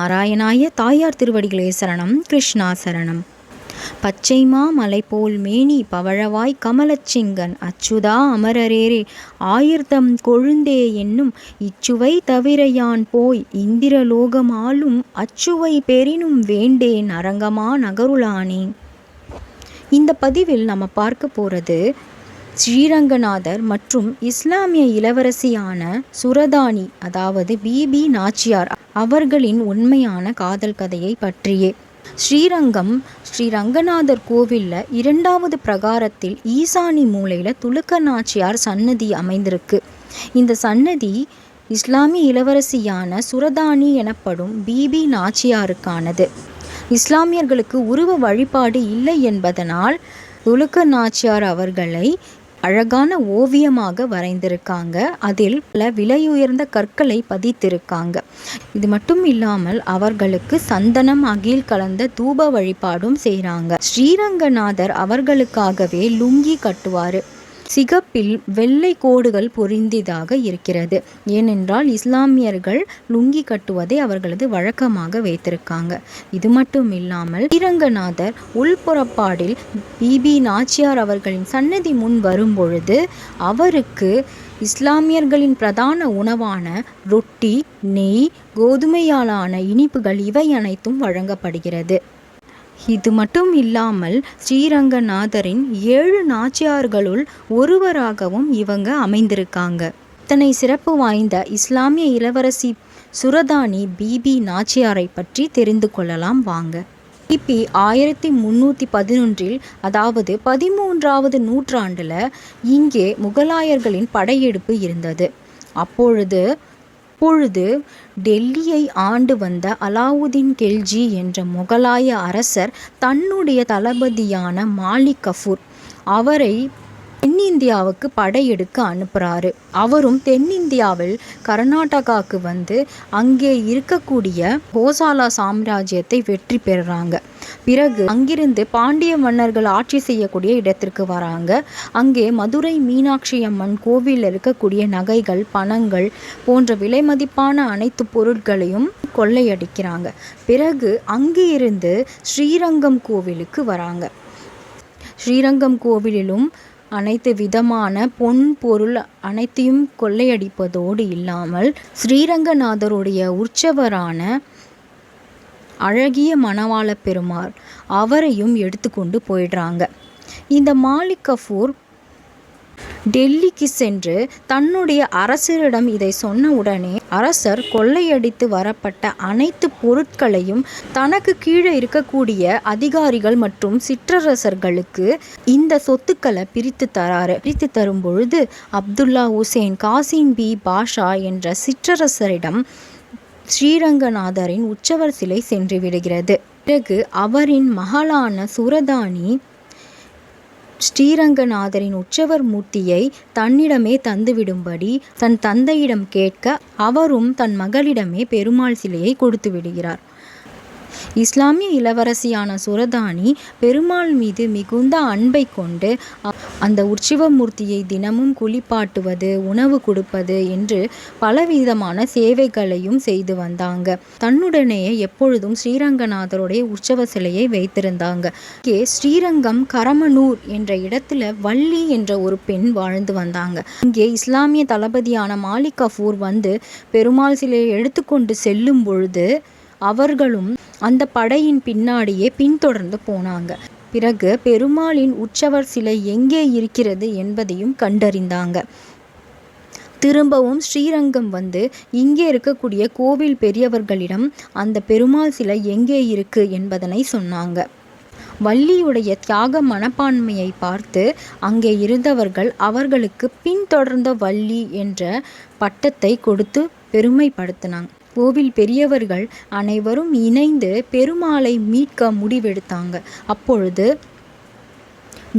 நாராயணாய தாயார் திருவடிகளே சரணம் கிருஷ்ணா சரணம். பச்சைமா மலை போல் மேனி பவழவாய் கமலச்சிங்கன் அச்சுதா அமரரேரே ஆயிர்தம் கொழுந்தே என்னும் இச்சுவை தவிர யான் போய் இந்திரலோகமாலும் அச்சுவை பெரினும் வேண்டேன் அரங்கமா நகருளானே. இந்த பதிவில் நம்ம பார்க்க போகிறது ஸ்ரீரங்கநாதர் மற்றும் இஸ்லாமிய இளவரசியான சுரதானி அதாவது பிபி நாச்சியார் அவர்களின் உண்மையான காதல் கதையை பற்றியே. ஸ்ரீரங்கம் ஸ்ரீ ரங்கநாதர் கோவிலில் இரண்டாவது பிரகாரத்தில் ஈசானி மூலையில் துலுக்க நாச்சியார் சன்னதி அமைந்திருக்கு. இந்த சன்னதி இஸ்லாமிய இளவரசியான சுரதானி எனப்படும் பிபி நாச்சியாருக்கானது. இஸ்லாமியர்களுக்கு உருவ வழிபாடு இல்லை என்பதனால் துலுக்க நாச்சியார் அவர்களை அழகான ஓவியமாக வரைந்திருக்காங்க. அதில் பல விலையுயர்ந்த கற்களை பதித்திருக்காங்க. இது மட்டும் இல்லாமல் அவர்களுக்கு சந்தனம் அகில் கலந்த தூப வழிபாடும் செய்கிறாங்க ஸ்ரீரங்கநாதர் அவர்களுக்காகவே லுங்கி கட்டுவார். சிகப்பில் வெள்ளை கோடுகள் பொருந்தியதாக இருக்கிறது. ஏனென்றால் இஸ்லாமியர்கள் லுங்கி கட்டுவதை அவர்களது வழக்கமாக வைத்திருக்காங்க. இது மட்டும் இல்லாமல் ஸ்ரீரங்கநாதர் உள்புறப்பாடில் பிபி நாச்சியார் அவர்களின் சன்னதி முன் வரும்பொழுது அவருக்கு இஸ்லாமியர்களின் பிரதான உணவான ரொட்டி நெய் கோதுமையாலான இனிப்புகள் இவை அனைத்தும் வழங்கப்படுகிறது. இது மட்டும் இல்லாமல் ஸ்ரீரங்கநாதரின் ஏழு நாச்சியார்களுள் ஒருவராகவும் இவங்க அமைந்திருக்காங்க. இத்தனை சிறப்பு வாய்ந்த இஸ்லாமிய இளவரசி சுரதானி பிபி நாச்சியாரை பற்றி தெரிந்து கொள்ளலாம் வாங்க. கிபி ஆயிரத்தி முந்நூற்றி பதினொன்றில் அதாவது பதிமூன்றாவது நூற்றாண்டில் இங்கே முகலாயர்களின் படையெடுப்பு இருந்தது. அப்பொழுது அப்பொழுது டெல்லியை ஆண்டு வந்த அலாவுதீன் கெல்ஜி என்ற முகலாய அரசர் தன்னுடைய தளபதியான மாலிக் கஃபூர் அவரை தென்னிந்தியாவுக்கு படையெடுக்க அனுப்புகிறாரு அவரும் தென்னிந்தியாவில் கர்நாடகாவுக்கு வந்து அங்கே இருக்கக்கூடிய கோசாலா சாம்ராஜ்யத்தை வெற்றி பெறுறாங்க பிறகு அங்கிருந்து பாண்டிய மன்னர்கள் ஆட்சி செய்யக்கூடிய இடத்திற்கு வராங்க. அங்கே மதுரை மீனாட்சி அம்மன் கோவிலில் இருக்கக்கூடிய நகைகள் பணங்கள் போன்ற விலை மதிப்பான அனைத்து பொருட்களையும் கொள்ளையடிக்கிறாங்க. பிறகு அங்கே இருந்து ஸ்ரீரங்கம் கோவிலுக்கு வராங்க. ஸ்ரீரங்கம் கோவிலிலும் அனைத்து விதமான பொன் பொருள் அனைத்தையும் கொள்ளையடிப்பதோடு இல்லாமல் ஸ்ரீரங்கநாதருடைய உற்சவரான அழகிய மணவாள பெருமாள் அவரையும் எடுத்துக்கொண்டு போயிடுறாங்க. இந்த மாலிக் கஃபூர் டெல்லிக்கு சென்று தன்னுடைய அரசரிடம் இதை சொன்ன உடனே அரசர் கொள்ளையடித்து வரப்பட்ட அனைத்து பொருட்களையும் தனக்கு கீழே இருக்கக்கூடிய அதிகாரிகள் மற்றும் சிற்றரசர்களுக்கு இந்த சொத்துக்களை பிரித்து தராரு பிரித்து தரும் பொழுது அப்துல்லா ஹுசேன் காசிம் பி. பாஷா என்ற சிற்றரசரிடம் ஸ்ரீரங்கநாதரின் உற்சவர் சிலை சென்று விடுகிறது. பிறகு அவரின் மகளான சுரதானி ஸ்ரீரங்கநாதரின் உற்சவர் மூர்த்தியை தன்னிடமே தந்துவிடும்படி தன் தந்தையிடம் கேட்க அவரும் தன் மகளிடமே பெருமாள் சிலையை கொடுத்து விடுகிறார். இஸ்லாமிய இளவரசியான சுரதானி பெருமாள் மீது மிகுந்த அன்பை கொண்டு அந்த உற்சவமூர்த்தியை தினமும் குளிப்பாட்டுவது உணவு கொடுப்பது என்று பலவிதமான சேவைகளையும் செய்து வந்தாங்க. தன்னுடனேயே எப்பொழுதும் ஸ்ரீரங்கநாதருடைய உற்சவ சிலையை வைத்திருந்தாங்க. இங்கே ஸ்ரீரங்கம் கரமனூர் என்ற இடத்துல வள்ளி என்ற ஒரு பெண் வாழ்ந்து வந்தாங்க. இங்கே இஸ்லாமிய தளபதியான மாலிக் கஃபூர் வந்து பெருமாள் சிலையை எடுத்துக்கொண்டு செல்லும் பொழுது அவர்களும் அந்த படையின் பின்னாடியே பின்தொடர்ந்து போனாங்க. பிறகு பெருமாளின் உற்சவர் சிலை எங்கே இருக்கிறது என்பதையும் கண்டறிந்தாங்க. திரும்பவும் ஸ்ரீரங்கம் வந்து இங்கே இருக்கக்கூடிய கோவில் பெரியவர்களிடம் அந்த பெருமாள் சிலை எங்கே இருக்கு என்பதனை சொன்னாங்க. வள்ளியுடைய தியாக மனப்பான்மையை பார்த்து அங்கே இருந்தவர்கள் அவர்களுக்கு பின்தொடர்ந்த வள்ளி என்ற பட்டத்தை கொடுத்து பெருமைப்படுத்தினாங்க. கோவில் பெரியவர்கள் அனைவரும் இணைந்து பெருமாளை மீட்க முடிவெடுத்தாங்க. அப்பொழுது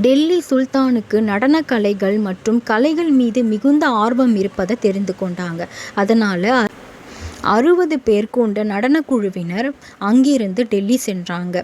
டெல்லி சுல்தானுக்கு நடனக்கலைகள் மற்றும் கலைகள் மீது மிகுந்த ஆர்வம் இருப்பதை தெரிந்து கொண்டாங்க. அதனால் அறுபது பேர் கொண்ட நடனக்குழுவினர் அங்கிருந்து டெல்லி சென்றாங்க.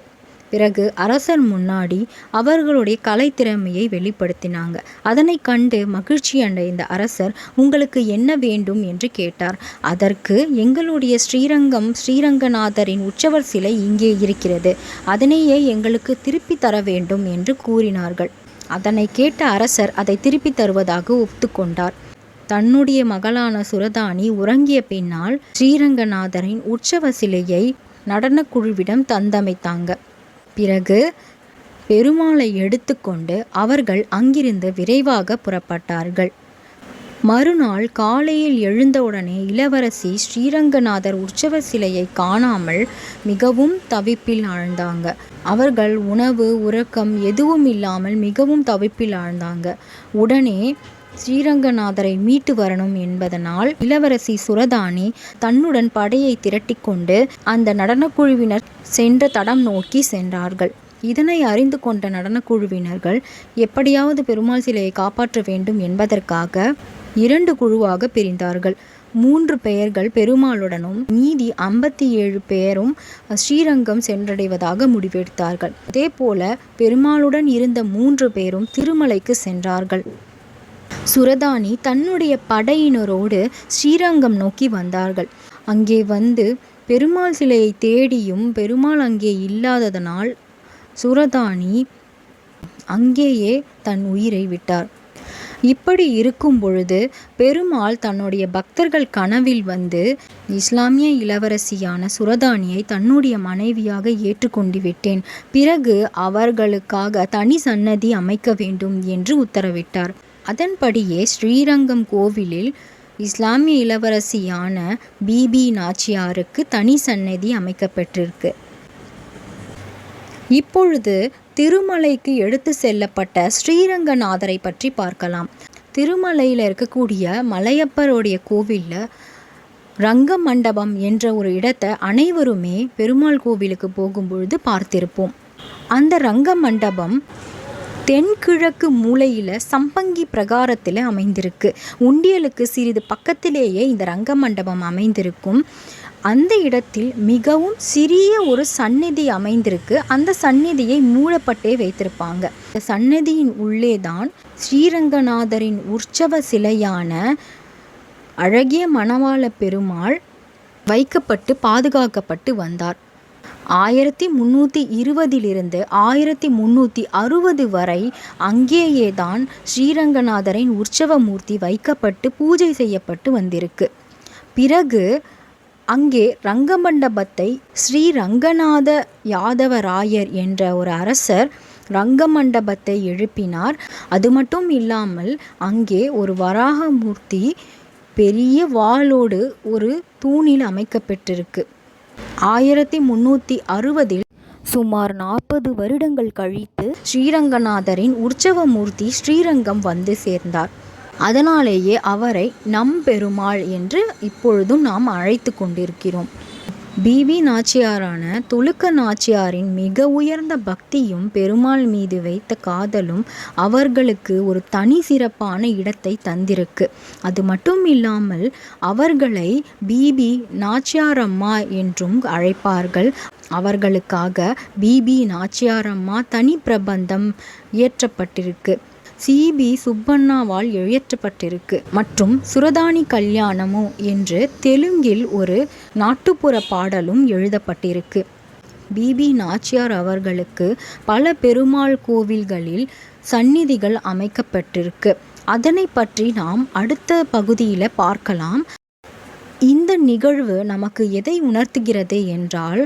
பிறகு அரசர் முன்னாடி அவர்களுடைய கலைத்திறமையை வெளிப்படுத்தினாங்க. அதனை கண்டு மகிழ்ச்சி அடைந்த அரசர் உங்களுக்கு என்ன வேண்டும்? என்று கேட்டார். அதற்கு எங்களுடைய ஸ்ரீரங்கம் ஸ்ரீரங்கநாதரின் உற்சவர் சிலை இங்கே இருக்கிறது. அதனையே எங்களுக்கு திருப்பி தர வேண்டும் என்று கூறினார்கள். அதனை கேட்ட அரசர் அதை திருப்பி தருவதாக ஒத்துக்கொண்டார் தன்னுடைய மகளான சுரதானி உறங்கிய பின்னால் ஸ்ரீரங்கநாதரின் உற்சவ சிலையை நடனக்குழுவிடம் தந்தமைத்தாங்க. பிறகு பெருமாளை எடுத்துக்கொண்டு அவர்கள் அங்கிருந்து விரைவாக புறப்பட்டார்கள். மறுநாள் காலையில் எழுந்தவுடனே இளவரசி ஸ்ரீரங்கநாதர் உற்சவ சிலையை காணாமல் மிகவும் தவிப்பில் ஆழ்ந்தாங்க. அவர்கள் உணவு உறக்கம் எதுவும் இல்லாமல் மிகவும் தவிப்பில் ஆழ்ந்தாங்க. உடனே ஸ்ரீரங்கநாதரை மீட்டு வரணும் என்பதனால் இளவரசி சுரதானி தன்னுடன் படையை திரட்டிக்கொண்டு அந்த நடனக்குழுவினர் சென்ற தடம் நோக்கி சென்றார்கள். இதனை அறிந்து கொண்ட நடனக்குழுவினர்கள் எப்படியாவது பெருமாள் சிலையை காப்பாற்ற வேண்டும் என்பதற்காக இரண்டு குழுவாக பிரிந்தார்கள். மூன்று பெயர்கள் பெருமாளுடனும் மீதி ஐம்பத்தி ஏழு பேரும் ஸ்ரீரங்கம் சென்றடைவதாக முடிவெடுத்தார்கள். அதேபோல பெருமாளுடன் இருந்த மூன்று பேரும் திருமலைக்கு சென்றார்கள். சுரதானி தன்னுடைய படையினரோடு ஸ்ரீரங்கம் நோக்கி வந்தார்கள். அங்கே வந்து பெருமாள் சிலையை தேடியும் பெருமாள் அங்கே இல்லாததனால் சுரதானி அங்கேயே தன் உயிரை விட்டார். இப்படி இருக்கும் பொழுது பெருமாள் தன்னுடைய பக்தர்கள் கனவில் வந்து இஸ்லாமிய இளவரசியான சுரதானியை தன்னுடைய மனைவியாக ஏற்றுக்கொண்டு விட்டேன். பிறகு அவர்களுக்காக தனி சன்னதி அமைக்க வேண்டும் என்று உத்தரவிட்டார். அதன்படியே ஸ்ரீரங்கம் கோவிலில் இஸ்லாமிய இளவரசியான பிபி நாச்சியாருக்கு தனி சன்னதி அமைக்கப்பட்டிருக்கு. இப்பொழுது திருமலைக்கு எடுத்து செல்லப்பட்ட ஸ்ரீரங்கநாதரை பற்றி பார்க்கலாம். திருமலையில் இருக்கக்கூடிய மலையப்பருடைய கோவிலில் ரங்க மண்டபம் என்ற ஒரு இடத்தை அனைவருமே பெருமாள் கோவிலுக்கு போகும்பொழுது பார்த்திருப்போம். அந்த ரங்க மண்டபம் தென்கிழக்கு மூலையில் சம்பங்கி பிரகாரத்தில் அமைந்திருக்கு. உண்டியலுக்கு சிறிது பக்கத்திலேயே இந்த ரங்க மண்டபம் அமைந்திருக்கும். அந்த இடத்தில் மிகவும் சிறிய ஒரு சந்நிதி அமைந்திருக்கு. அந்த சந்நிதியை மூடப்பட்டே வைத்திருப்பாங்க. இந்த சந்நிதியின் உள்ளே தான் ஸ்ரீரங்கநாதரின் உற்சவ சிலையான அழகிய மணவாள பெருமாள் வைக்கப்பட்டு பாதுகாக்கப்பட்டு வந்தார். ஆயிரத்தி முந்நூற்றி இருபதிலிருந்து ஆயிரத்தி முந்நூற்றி அறுபது வரை அங்கேயே தான் ஸ்ரீரங்கநாதரின் உற்சவ மூர்த்தி வைக்கப்பட்டு பூஜை செய்யப்பட்டு வந்திருக்கு. பிறகு அங்கே ரங்கமண்டபத்தை ஸ்ரீ ரங்கநாத யாதவராயர் என்ற ஒரு அரசர் ரங்கமண்டபத்தை எழுப்பினார். அது மட்டும் இல்லாமல் அங்கே ஒரு வராகமூர்த்தி பெரிய வாளோடு ஒரு தூணில் அமைக்கப்பட்டிருக்கு. ஆயிரத்தி முந்நூற்றி அறுபதில் சுமார் நாற்பது வருடங்கள் கழித்து ஸ்ரீரங்கநாதரின் உற்சவ மூர்த்தி ஸ்ரீரங்கம் வந்து சேர்ந்தார். அதனாலேயே அவரை நம் பெருமாள் என்று இப்பொழுதும் நாம் அழைத்து கொண்டிருக்கிறோம். பிவி நாச்சியாரான துலுக்க நாச்சியாரின் மிக உயர்ந்த பக்தியும் பெருமாள் மீது வைத்த காதலும் அவர்களுக்கு ஒரு தனி சிறப்பான இடத்தை தந்திருக்கு. அது மட்டும் இல்லாமல் அவர்களை பிபி நாச்சியாரம்மா என்றும் அழைப்பார்கள். அவர்களுக்காக பிபி நாச்சியாரம்மா தனி பிரபந்தம் இயற்றப்பட்டிருக்கு. சிபி சுப்பண்ணாவால் எழுதப்பட்டிருக்கு மற்றும் சுரதானி கல்யாணமோ என்று தெலுங்கில் ஒரு நாட்டுப்புற பாடலும் எழுதப்பட்டிருக்கு. பிபி நாச்சியார் அவர்களுக்கு பல பெருமாள் கோவில்களில் சந்நிதிகள் அமைக்கப்பட்டிருக்கு. அதனை பற்றி நாம் அடுத்த பகுதியில் பார்க்கலாம். இந்த நிகழ்வு நமக்கு எதை உணர்த்துகிறது என்றால்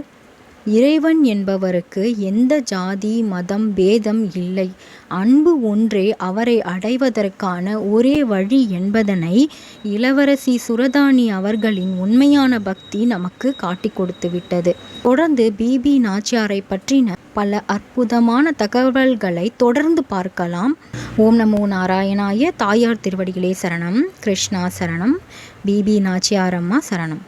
இறைவன் என்பவருக்கு எந்த ஜாதி மதம் பேதம் இல்லை. அன்பு ஒன்றே அவரை அடைவதற்கான ஒரே வழி என்பதனை இளவரசி சுரதானி அவர்களின் உண்மையான பக்தி நமக்கு காட்டி கொடுத்து விட்டது தொடர்ந்து பிபி நாச்சியாரை பற்றின பல அற்புதமான தகவல்களை தொடர்ந்து பார்க்கலாம். ஓம் நமோ நாராயணாய தாயார் திருவடிகளே சரணம். கிருஷ்ணா சரணம். பிபி நாச்சியாரம்மா சரணம்.